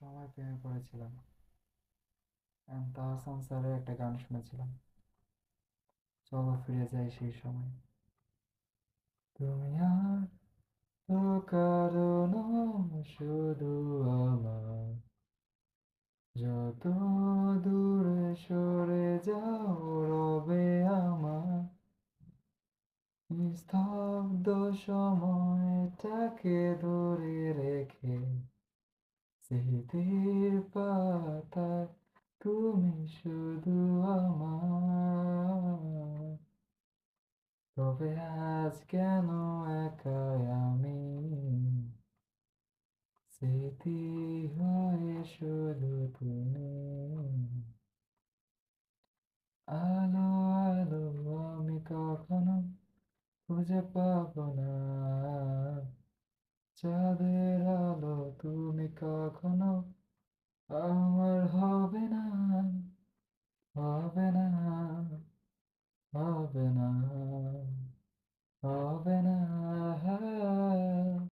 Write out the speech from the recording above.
সময় প্রেমে পড়েছিলাম। তাহসান স্যারের একটা গান শুনেছিলাম। চলো ফিরে যাই সেই সময়। তুমি আর তো কারণ শুধু আমার। যত দূরে সরে যাও রবে আমার। নিস্তব্ধ সময়টাকে ধরে স্মৃতির পাতায় তুমি শুধু আমার। তবে আজ কেন একাই আমি? স্মৃতি হয়ে শুধু তুমি। আলো আলো, আমি কখনো খুঁজে পাবো না। চাঁদের আলো আমার হবে না হবে না হবে না হবে না।